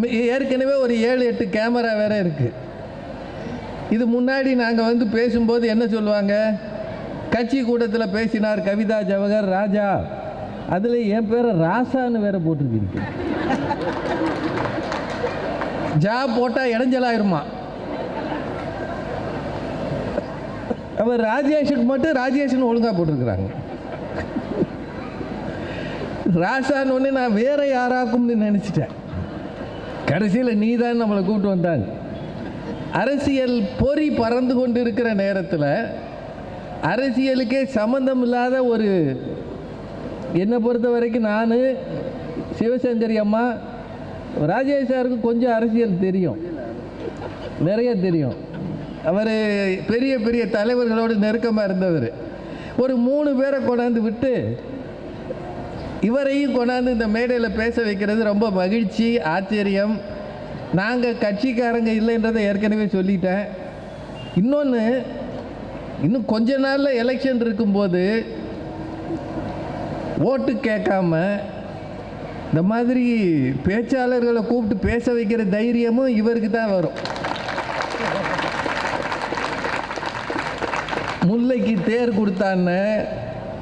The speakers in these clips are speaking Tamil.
ஏற்கனவே ஒரு ஏழு எட்டு கேமரா வேற இருக்கு. இது முன்னாடி நாங்கள் வந்து பேசும்போது என்ன சொல்லுவாங்க? கட்சி கூட்டத்தில் பேசினார் கவிதா ஜவஹர் ராஜா. அதில் என் பேரை ராசான்னு வேற போட்டிருக்கீங்க. ஜா போட்டால் இடைஞ்சலாயிருமா அவர் ராஜேஷுக்கு மட்டும் ராஜேஷ்னு ஒழுங்காக போட்டிருக்கிறாங்க. ராசான்னு ஒன்று நான் வேற யாராக்கும்னு நினச்சிட்டேன். கடைசியில் நீ தான் நம்மளை கூப்பிட்டு வந்தாங்க அரசியல் பொறி பறந்து கொண்டு இருக்கிற நேரத்தில் அரசியலுக்கே சம்மந்தம் இல்லாத ஒரு என்னை பொறுத்த வரைக்கும் நான் சிவசங்கரி அம்மா ராஜேஷ் சாருக்கு கொஞ்சம் அரசியல் தெரியும். நிறைய தெரியும். அவர் பெரிய பெரிய தலைவர்களோடு நெருக்கமாக இருந்தவர். ஒரு மூணு பேரை கொண்டாந்து விட்டு இவரையும் கொண்டாந்து இந்த மேடையில் பேச வைக்கிறது ரொம்ப மகிழ்ச்சி ஆச்சரியம். நாங்கள் கட்சிக்காரங்க இல்லைன்றதை ஏற்கனவே சொல்லிட்டேன். இன்னொன்று இன்னும் கொஞ்ச நாளில் எலெக்ஷன் இருக்கும்போது ஓட்டு கேட்காம இந்த மாதிரி பேச்சாளர்களை கூப்பிட்டு பேச வைக்கிற தைரியமும் இவருக்கு தான் வரும். முல்லைக்கு தேர் கொடுத்தான்னு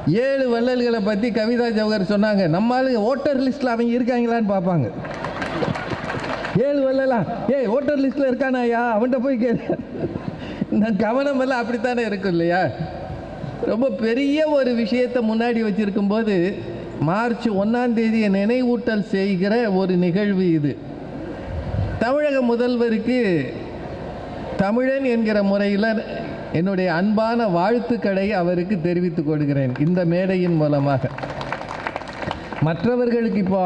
ஏழு வள்ளல்களை பற்றி கவிதா ஜவஹர் சொன்னாங்க. நம்ம ஆளுங்க ஓட்டர் லிஸ்ட்டில் அவங்க இருக்காங்களான்னு பார்ப்பாங்க. ஏழு வள்ளலா? ஏய் ஓட்டர் லிஸ்ட்டில் இருக்கானாயா அவன்கிட்ட போய் கேளு. நான் கவனம் எல்லாம் அப்படித்தானே இருக்கும் இல்லையா? ரொம்ப பெரிய ஒரு விஷயத்தை முன்னாடி வச்சிருக்கும்போது மார்ச் ஒன்றாம் தேதியை நினைவூட்டல் செய்கிற ஒரு நிகழ்வு இது. தமிழக முதல்வருக்கு தமிழன் என்கிற முறையில் என்னுடைய அன்பான வாழ்த்துக்களை அவருக்கு தெரிவித்துக் கொள்கிறேன் இந்த மேடையின் மூலமாக. மற்றவர்களுக்கு இப்போ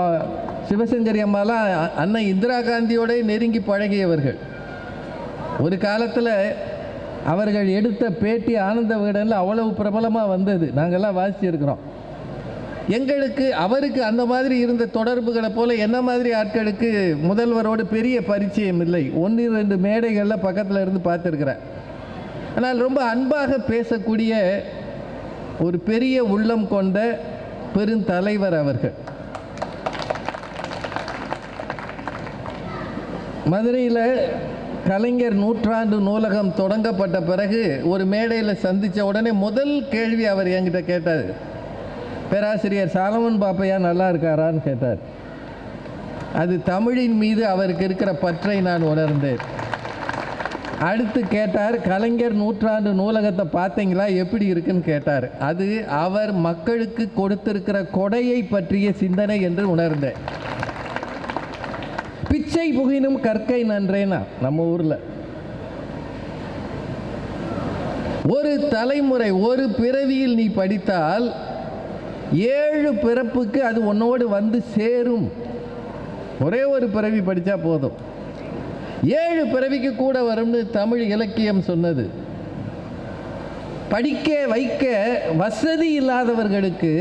சிவசங்கரி அம்மாலாம் அண்ணன் அன்னை இந்திரா காந்தியோட நெருங்கி பழகியவர்கள். ஒரு காலத்தில் அவர்கள் எடுத்த பேட்டி ஆனந்த விகடனில் அவ்வளவு பிரபலமாக வந்தது. நாங்கள்லாம் வாசிச்சிருக்கிறோம். எங்களுக்கு அவருக்கு அந்த மாதிரி இருந்த தொடர்புகளை போல் என்ன மாதிரி ஆட்களுக்கு முதல்வரோடு பெரிய பரிச்சயம் இல்லை. ஒன்று ரெண்டு மேடைகளில் பக்கத்தில் இருந்து பார்த்துருக்குறேன். ஆனால் ரொம்ப அன்பாக பேசக்கூடிய ஒரு பெரிய உள்ளம் கொண்ட பெருந்தலைவர் அவர்கள். மதுரையில் கலைஞர் நூற்றாண்டு நூலகம் தொடங்கப்பட்ட பிறகு ஒரு மேடையில் சந்தித்த உடனே முதல் கேள்வி அவர் என்கிட்ட கேட்டார். பேராசிரியர் சாலமன் பாப்பையா நல்லா இருக்காரான்னு கேட்டார். அது தமிழின் மீது அவருக்கு இருக்கிற பற்றை நான் உணர்ந்தேன். அடுத்து கேட்டார் கலைஞர் நூற்றாண்டு நூலகத்தை பார்த்தீங்களா? எப்படி இருக்குன்னு கேட்டார். அது அவர் மக்களுக்கு கொடுத்திருக்கிற கொடையை பற்றிய சிந்தனை என்று உணர்ந்தேன். பிச்சை புகினும் கற்கை நன்றேனா? நம்ம ஊரில். ஒரு தலைமுறை ஒரு பிறவியில் நீ படித்தால் ஏழு பிறப்புக்கு அது உன்னோடு வந்து சேரும். ஒரே ஒரு பிறவி படித்தா போதும். ஏழு பிறவிக்கு கூட வரும்னு தமிழ் இலக்கியம் சொன்னது. படிக்க வைக்க வசதி இல்லாதவர்களுக்கு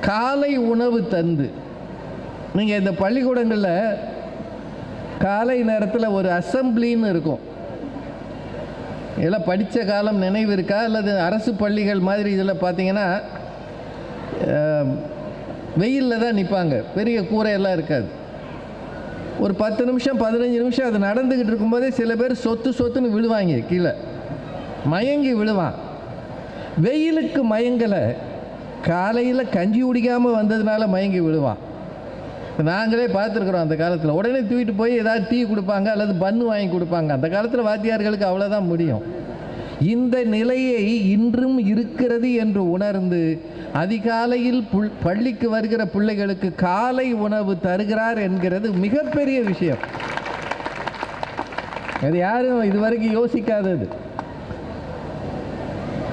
காலை உணவு தந்து. நீங்கள் இந்த பள்ளிக்கூடங்களில் காலை நேரத்தில் ஒரு அசம்பிளின்னு இருக்கும். இதெல்லாம் படித்த காலம் நினைவு இருக்கா? அல்லது அரசு பள்ளிகள் மாதிரி இதில் பார்த்தீங்கன்னா வெயிலில் தான் நிற்பாங்க. பெரிய கூரையெல்லாம் இருக்காது. ஒரு பத்து நிமிஷம் பதினஞ்சு நிமிஷம் அது நடந்துக்கிட்டு இருக்கும்போதே சில பேர் சொத்து சொத்துன்னு விழுவாங்க கீழே. மயங்கி விழுவான் வெயிலுக்கு மயங்கலை. காலையில் கஞ்சி குடிக்காமல் வந்ததுனால மயங்கி விழுவான் நாங்களே பார்த்துருக்குறோம் அந்த காலத்தில். உடனே தூக்கிட்டு போய் ஏதாவது டீ கொடுப்பாங்க அல்லது பன்னு வாங்கி கொடுப்பாங்க. அந்த காலத்தில் வாத்தியார்களுக்கு அவ்வளோதான் முடியும். இந்த நிலையை இன்றும் இருக்கிறது என்று உணர்ந்து அதிகாலையில் புல் பள்ளிக்கு வருகிற பிள்ளைகளுக்கு காலை உணவு தருகிறார் என்கிறது மிகப்பெரிய விஷயம். அது யாரும் இதுவரைக்கும் யோசிக்காதது.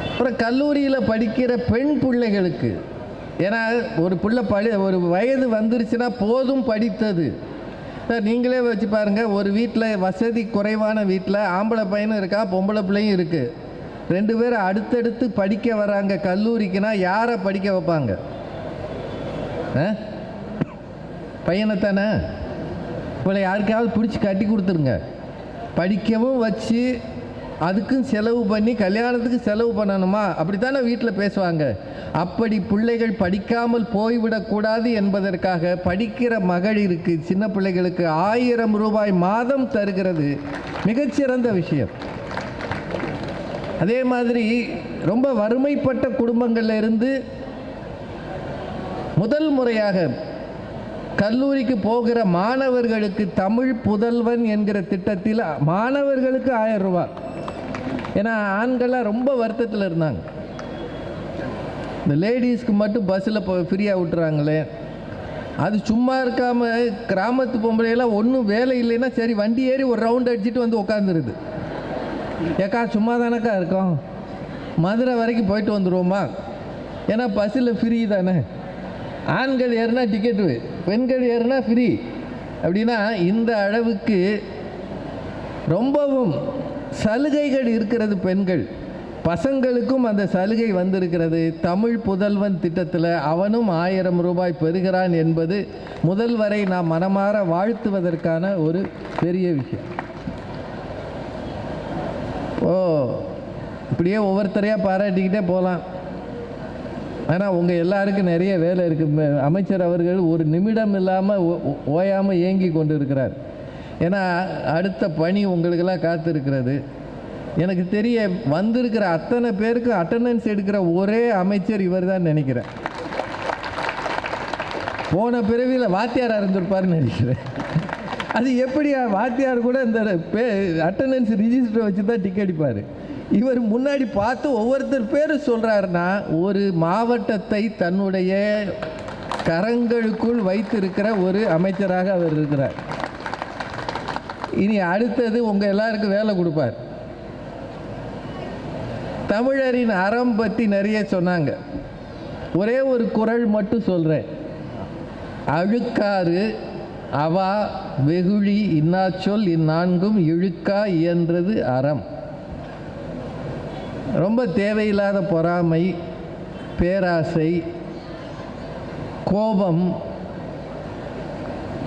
அப்புறம் கல்லூரியில் படிக்கிற பெண் பிள்ளைகளுக்கு ஏன்னா ஒரு பிள்ளை படி ஒரு வயது வந்துருச்சுன்னா போதும் படித்தது. சார் நீங்களே வச்சு பாருங்கள் ஒரு வீட்டில் வசதி குறைவான வீட்டில் ஆம்பளை பையனும் இருக்கா பொம்பளை பிள்ளையும் இருக்குது ரெண்டு பேரும் அடுத்தடுத்து படிக்க வராங்க. கல்லூரிக்குன்னா யாரை படிக்க வைப்பாங்க? ஆ? பையனை தானே இவளை யாருக்காவது பிடிச்சி கட்டி கொடுத்துருங்க. படிக்கவும் வச்சு அதுக்கும் செலவு பண்ணி கல்யாணத்துக்கு செலவு பண்ணணுமா? அப்படித்தானே வீட்டில் பேசுவாங்க. அப்படி பிள்ளைகள் படிக்காமல் போய்விடக்கூடாது என்பதற்காக படிக்கிற மகளிருக்கு சின்ன பிள்ளைகளுக்கு ஆயிரம் ரூபாய் மாதம் தருகிறது. மிகச்சிறந்த விஷயம். அதே மாதிரி ரொம்ப வறுமைப்பட்ட குடும்பங்களில் இருந்து முதல் முறையாக கல்லூரிக்கு போகிற மாணவர்களுக்கு தமிழ் புதல்வன் என்கிற திட்டத்தில் மாணவர்களுக்கு ஆயிரம் ரூபா ஏன்னா ஆண்கள்லாம் ரொம்ப வருத்தத்தில் இருந்தாங்க. இந்த லேடிஸ்க்கு மட்டும் பஸ்ஸில் இப்போ ஃப்ரீயாக விட்டுறாங்களே. அது சும்மா இருக்காமல் கிராமத்து பொம்பளையெல்லாம் ஒன்றும் வேலை இல்லைன்னா சரி வண்டி ஏறி ஒரு ரவுண்ட் அடிச்சுட்டு வந்து உட்காந்துருது ஏக்கா சும்மா தானேக்கா இருக்கோம்? மதுரை வரைக்கும் போயிட்டு வந்துடுவோமா ஏன்னா பஸ்ஸில் ஃப்ரீ தானே. ஆண்கள் ஏறுனா டிக்கெட்டு பெண்கள் ஏறுனா ஃப்ரீ அப்படின்னா இந்த அளவுக்கு ரொம்பவும் சலுகைகள் இருக்கிறது பெண்கள். பசங்களுக்கும் அந்த சலுகை வந்திருக்கிறது. தமிழ் புதல்வன் திட்டத்தில் அவனும் ஆயிரம் ரூபாய் பெறுகிறான் என்பது முதல்வரை நாம் மனமாற வாழ்த்துவதற்கான ஒரு பெரிய விஷயம். ஓ இப்படியே ஒவ்வொருத்தரையாக பாராட்டிக்கிட்டே போகலாம் ஆனால் உங்கள் எல்லாருக்கும் நிறைய வேலை இருக்குது அமைச்சர் அவர்கள் ஒரு நிமிடம் இல்லாமல் ஓயாமல் ஏங்கி கொண்டு இருக்கிறார் ஏன்னா அடுத்த பணி உங்களுக்கெல்லாம் காத்திருக்கிறது. எனக்கு தெரிய வந்திருக்கிற அத்தனை பேருக்கு அட்டண்டன்ஸ் எடுக்கிற ஒரே அமைச்சர் இவர் தான் நினைக்கிறேன். போன பிறவியில் வாத்தியார் இருந்திருப்பார்னு நினைக்கிறேன். அது எப்படியா வாத்தியார் கூட இந்த பே அட்டண்டன்ஸ் ரிஜிஸ்டர் வச்சு தான் டிக்கெட் அடிப்பார். இவர் முன்னாடி பார்த்து ஒவ்வொருத்தர் பேர் சொல்கிறாருன்னா ஒரு மாவட்டத்தை தன்னுடைய கரங்களுக்குள் வைத்திருக்கிற ஒரு அமைச்சராக அவர் இருக்கிறார். இனி அடுத்தது உங்கள் எல்லாருக்கும் வேலை கொடுப்பார். தமிழரின் அறம் பற்றி நிறைய சொன்னாங்க. ஒரே ஒரு குரல் மட்டும் சொல்கிறேன் அழுக்காறு அவா வெகுழி இன்னாச்சொல் இந்நான்கும் இழுக்கா இயன்றது அறம். ரொம்ப தேவையில்லாத பொறாமை பேராசை கோபம்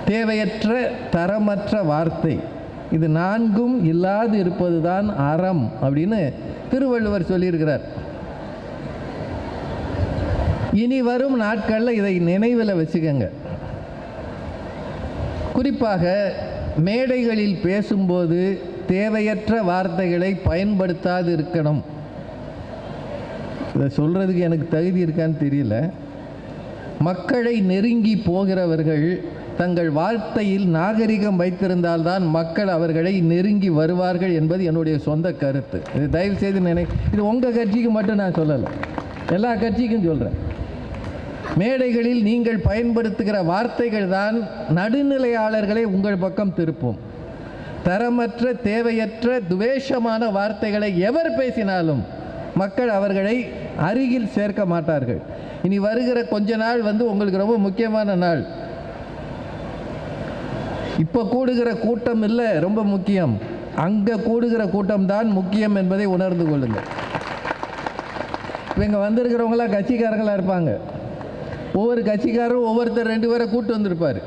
தேவையற்ற தரமற்ற வார்த்தை. இது நான்கும் இல்லாது இருப்பது தான் அறம் அப்படின்னு திருவள்ளுவர் சொல்லியிருக்கிறார். இனி வரும் நாட்களில் இதை நினைவில் வச்சுக்கோங்க. குறிப்பாக மேடைகளில் பேசும்போது தேவையற்ற வார்த்தைகளை பயன்படுத்தாது இருக்கணும். இதை சொல்கிறதுக்கு எனக்கு தகுதி இருக்கான்னு தெரியல. மக்களை நெருங்கி போகிறவர்கள் தங்கள் வார்த்தையில் நாகரிகம் வைத்திருந்தால்தான் மக்கள் அவர்களை நெருங்கி வருவார்கள் என்பது என்னுடைய சொந்த கருத்து. இது தயவு செய்து நினை இது உங்கள் கட்சிக்கு மட்டும் நான் சொல்லலை. எல்லா கட்சிக்கும் சொல்கிறேன் மேடைகளில் நீங்கள் பயன்படுத்துகிற வார்த்தைகள் தான் நடுநிலையாளர்களை உங்கள் பக்கம் திருப்பும். தரமற்ற தேவையற்ற துவேஷமான வார்த்தைகளை எவர் பேசினாலும் மக்கள் அவர்களை அருகில் சேர்க்க மாட்டார்கள். இனி வருகிற கொஞ்ச நாள் வந்து உங்களுக்கு ரொம்ப முக்கியமான நாள். இப்போ கூடுகிற கூட்டம் இல்லை ரொம்ப முக்கியம். அங்கே கூடுகிற கூட்டம் தான் முக்கியம் என்பதை உணர்ந்து கொள்ளுங்கள். இப்போ இங்கே வந்திருக்கிறவங்களாம் கட்சிக்காரங்களாக இருப்பாங்க. ஒவ்வொரு கட்சிக்காரரும் ஒவ்வொருத்தர் ரெண்டு பேரை கூப்பிட்டு வந்திருப்பார்.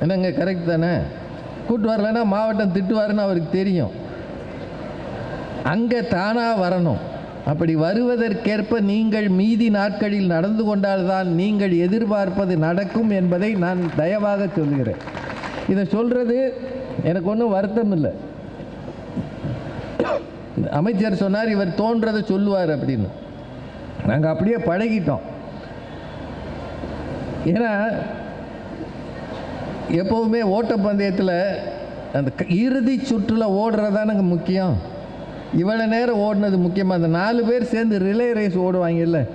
என்னங்க கரெக்ட் தானே? கூப்பிட்டு வரலைன்னா மாவட்டம் திட்டுவாருன்னு அவருக்கு தெரியும். அங்கே தானாக வரணும். அப்படி வருவதற்கேற்ப நீங்கள் மீதி நாட்களில் நடந்து கொண்டால்தான் நீங்கள் எதிர்பார்ப்பது நடக்கும் என்பதை நான் தயவாக சொல்கிறேன் இதை சொல்கிறது எனக்கு ஒன்றும் வருத்தம் இல்லை. அமைச்சர் சொன்னார் இவர் தோன்றதை சொல்லுவார் அப்படின்னு. நாங்கள் அப்படியே பழகிட்டோம். ஏன்னா எப்போவுமே ஓட்டப்பந்தயத்தில் அந்த க- இறுதி சுற்றில் ஓடுறதானுங்க முக்கியம். இவ்வளோ நேரம் ஓடினது முக்கியமாக அந்த நாலு பேர் சேர்ந்து ரிலே ரேஸ் ஓடுவாங்கல்ல.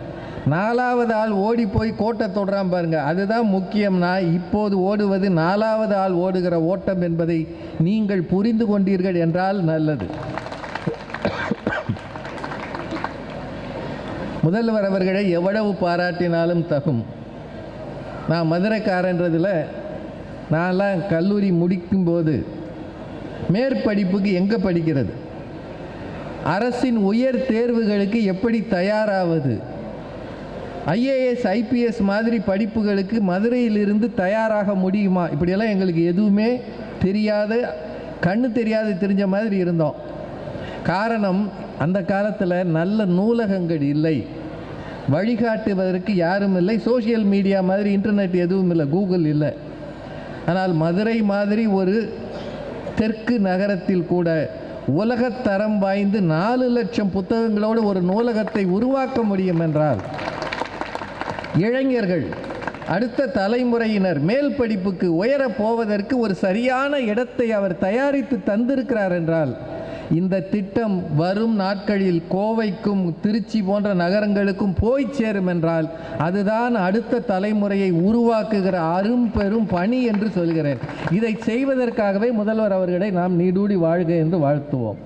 நாலாவது ஆள் ஓடி போய் கோட்டை தொடுறான் பாருங்கள் அதுதான் முக்கியம்னா இப்போது ஓடுவது நாலாவது ஆள் ஓடுகிற ஓட்டம் என்பதை நீங்கள் புரிந்து கொண்டீர்கள் என்றால் நல்லது. முதல்வர் அவர்களை எவ்வளவு பாராட்டினாலும் தகும். நான் மதுரைக்காரன்றதில் நான்லாம் கல்லூரி முடிக்கும்போது மேற்படிப்புக்கு எங்கே படிக்கிறது? அரசின் உயர் தேர்வுகளுக்கு எப்படி தயாராவது? ஐஏஎஸ் ஐபிஎஸ் மாதிரி படிப்புகளுக்கு மதுரையிலிருந்து தயாராக முடியுமா? இப்படியெல்லாம் எங்களுக்கு எதுவுமே தெரியாத கண்ணு தெரியாத தெரிஞ்ச மாதிரி இருந்தோம். காரணம் அந்த காலத்தில் நல்ல நூலகங்கள் இல்லை. வழிகாட்டுவதற்கு யாரும் இல்லை. சோஷியல் மீடியா மாதிரி இன்டர்நெட் எதுவும் இல்லை. கூகுள் இல்லை. ஆனால் மதுரை மாதிரி ஒரு தெற்கு நகரத்தில் கூட உலகத்தரம் வாய்ந்து நாலு லட்சம் புத்தகங்களோடு ஒரு நூலகத்தை உருவாக்க முடியும் என்றால் இளைஞர்கள் அடுத்த தலைமுறையினர் மேல் படிப்புக்கு உயரப் போவதற்கு ஒரு சரியான இடத்தை அவர் தயாரித்து தந்திருக்கிறார் என்றால் இந்த திட்டம் வரும் நாட்களில் கோவைக்கும் திருச்சி போன்ற நகரங்களுக்கும் போய் சேரும் என்றால் அதுதான் அடுத்த தலைமுறையை உருவாக்குகிற அரும் பெரும் பணி என்று சொல்கிறேன். இதை செய்வதற்காகவே முதல்வர் அவர்களை நாம் நீடூடி வாழ்க என்று வாழ்த்துவோம்.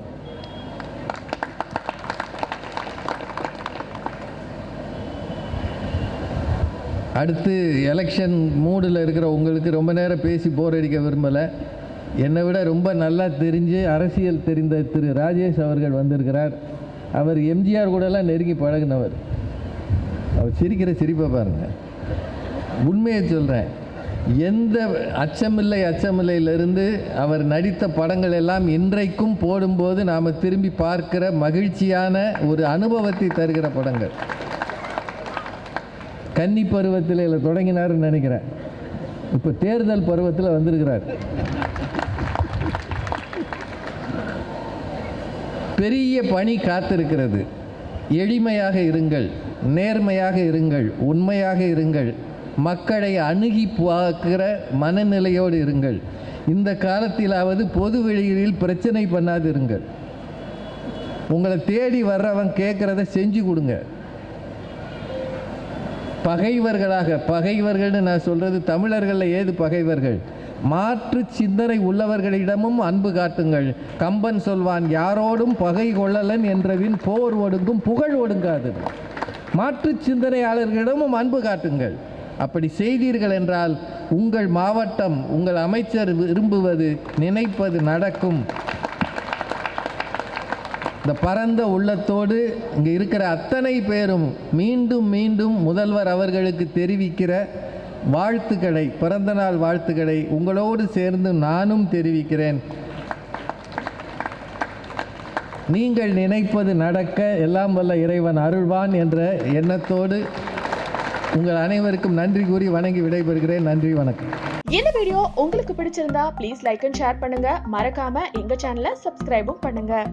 அடுத்து எலெக்ஷன் மூடில் இருக்கிற உங்களுக்கு ரொம்ப நேரம் பேசி போர் அடிக்க விரும்பலை. என்னை விட ரொம்ப நல்லா தெரிஞ்சு அரசியல் தெரிந்த திரு ராஜேஷ் அவர்கள் வந்திருக்கிறார். அவர் எம்ஜிஆர் கூடலாம் நெருங்கி பழகினவர். அவர் சிரிக்கிற சிரிப்பை பாருங்கள் உண்மையை சொல்கிறேன் எந்த அச்சமில்லை அச்சமில்லையிலிருந்து அவர் நடித்த படங்கள் எல்லாம் இன்றைக்கும் போடும்போது நாம் திரும்பி பார்க்கிற மகிழ்ச்சியான ஒரு அனுபவத்தை தருகிற படங்கள். கன்னி பருவத்தில் இதில் நினைக்கிறேன். இப்போ தேர்தல் பருவத்தில் வந்திருக்கிறார். பெரிய பணி காத்திருக்கிறது. எளிமையாக இருங்கள் நேர்மையாக இருங்கள் உண்மையாக இருங்கள். மக்களை அணுகி பார்க்கிற மனநிலையோடு இருங்கள். இந்த காலத்திலாவது பொது வெளியில் பிரச்சனை பண்ணாது இருங்கள் உங்களை தேடி வர்றவன் கேட்குறத செஞ்சு கொடுங்க. பகைவர்களாக பகைவர்கள்னு நான் சொல்கிறது தமிழர்களில் ஏது பகைவர்கள்? மாற்று சிந்தனை உள்ளவர்களிடமும் அன்பு காட்டுங்கள். கம்பன் சொல்வான் யாரோடும் பகை கொள்ளலன் என்றவின் போர் ஒடுங்கும் புகழ் ஒடுங்காது. மாற்று சிந்தனையாளர்களிடமும் அன்பு காட்டுங்கள். அப்படி செய்தீர்கள் என்றால் உங்கள் மாவட்டம் உங்கள் அமைச்சர் விரும்புவது நினைப்பது நடக்கும். இந்த பரந்த உள்ளத்தோடு இங்கே இருக்கிற அத்தனை பேரும் மீண்டும் மீண்டும் முதல்வர் அவர்களுக்கு தெரிவிக்கிற வாழ்த்துக்களை பிறந்தநாள் வாழ்த்துக்களை உங்களோடு சேர்ந்து நானும் தெரிவிக்கிறேன். நீங்கள் நினைப்பது நடக்க எல்லாம் வல்ல இறைவன் அருள்வான் என்ற எண்ணத்தோடு உங்கள் அனைவருக்கும் நன்றி கூறி வணங்கி விடைபெறுகிறேன். நன்றி வணக்கம். இந்த வீடியோ உங்களுக்கு பிடிச்சிருந்தா ப்ளீஸ் லைக் அண்ட் ஷேர் பண்ணுங்க. மறக்காம எங்க சேனலை சப்ஸ்கிரைபும் பண்ணுங்க.